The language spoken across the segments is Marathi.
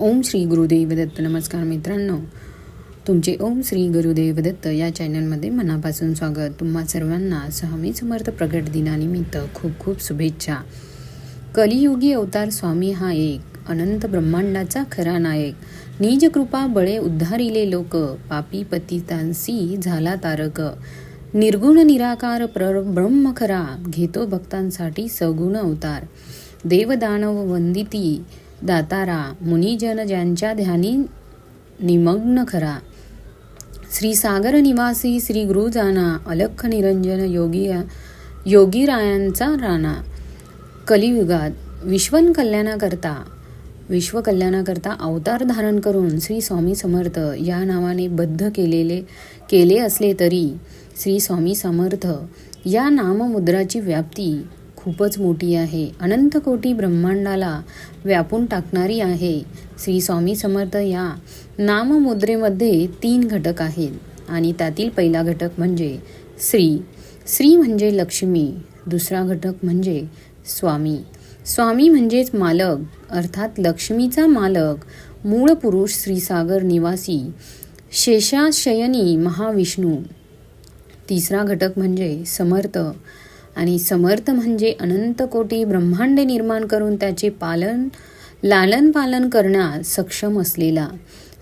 ओम श्री गुरुदेव दत्त नमस्कार मित्रांनो. तुमचे ओम श्री गुरुदेव दत्त या चॅनलमध्ये मनापासून स्वागत. तुम्हा सर्वांना स्वामी समर्थ प्रगट दिनानिमित्त खूप खूप शुभेच्छा. कलियुगी अवतार स्वामी हा एक अनंत ब्रह्मांडाचा खरा नायक. निज कृपा बळे उद्धारिले लोक पापी पतितांसी झाला तारक. निर्गुण निराकार प्र ब्रह्म खरा घेतो भक्तांसाठी सगुण अवतार. देवदानव वंदिती दातारा मुनिजन ज्यांच्या ध्यानी निमग्न खरा. श्री सागर निवासी श्री गुरुजाना अलख निरंजन योगी योगीरायांचा राणा. कलियुगात विश्वन कल्याणाकरता विश्वकल्याणाकरता अवतार धारण करून श्री स्वामी समर्थ या नावाने बद्ध केलेले केले असले तरी श्री स्वामी समर्थ या नाममुद्राची व्याप्ती खूपच मोठी आहे. अनंत कोटी ब्रह्मांडाला व्यापून टाकणारी आहे. श्री स्वामी समर्थ या नाममुद्रेमध्ये तीन घटक आहेत आणि त्यातील पहिला घटक म्हणजे श्री. श्री म्हणजे लक्ष्मी. दुसरा घटक म्हणजे स्वामी. स्वामी म्हणजेच मालक अर्थात लक्ष्मीचा मालक मूळ पुरुष श्रीसागर निवासी शेषाशयनी महाविष्णू. तिसरा घटक म्हणजे समर्थ. आणि समर्थ म्हणजे अनंत कोटी ब्रह्मांड निर्माण करून त्याचे पालन लालन पालन करण्यास सक्षम असलेला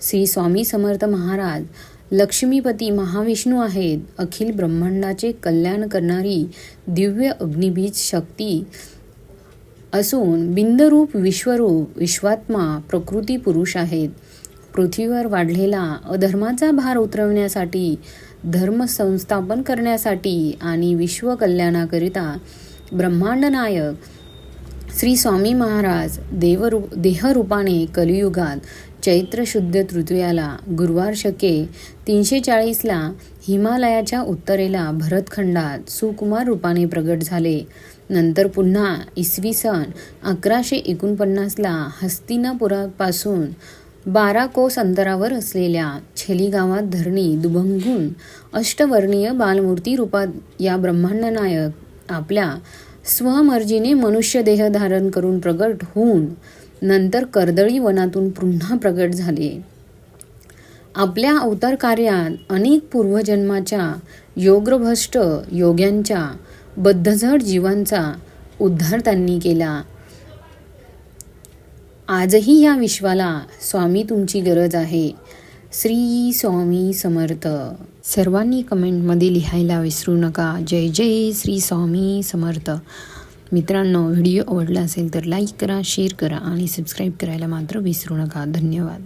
श्री स्वामी समर्थ महाराज लक्ष्मीपती महाविष्णू आहेत. अखिल ब्रह्मांडाचे कल्याण करणारी दिव्य अग्निबीज शक्ती असून बिंदरूप विश्वरूप विश्वात्मा प्रकृती पुरुष आहेत. पृथ्वीवर वाढलेला अधर्माचा भार उतरवण्यासाठी धर्म संस्थापन करण्यासाठी आणि विश्व कल्याणाकरिता ब्रह्मांड नायक श्री स्वामी महाराज देवरूप देहरूपाने कलियुगात चैत्र शुद्ध तृतीयाला गुरुवार शके तीनशे चाळीसला हिमालयाच्या उत्तरेला भरतखंडात सुकुमार रूपाने प्रगट झाले. नंतर पुन्हा इसवी सन अकराशे एकोणपन्नासला हस्तिनापुरापासून बारा कोस अंतरावर असलेल्या छेली गावात धरणी दुभंगून अष्टवर्णीय बालमूर्ती रूपात या ब्रह्मांड नायक आपल्या स्वमर्जीने मनुष्य देह धारण करून प्रगट होऊन नंतर कर्दळी वनातून पुन्हा प्रगट झाले. आपल्या अवतार कार्यात अनेक पूर्वजन्माच्या योग्रभ्रष्ट योग्यांच्या बद्धझड जीवांचा उद्धार त्यांनी केला. आजही या विश्वाला स्वामी तुमची गरज आहे. श्री स्वामी समर्थ. सर्वांनी कमेंटमध्ये लिहायला विसरू नका. जय जय श्री स्वामी समर्थ. मित्रांनो व्हिडिओ आवडला असेल तर लाईक करा शेअर करा आणि सबस्क्राईब करायला मात्र विसरू नका. धन्यवाद.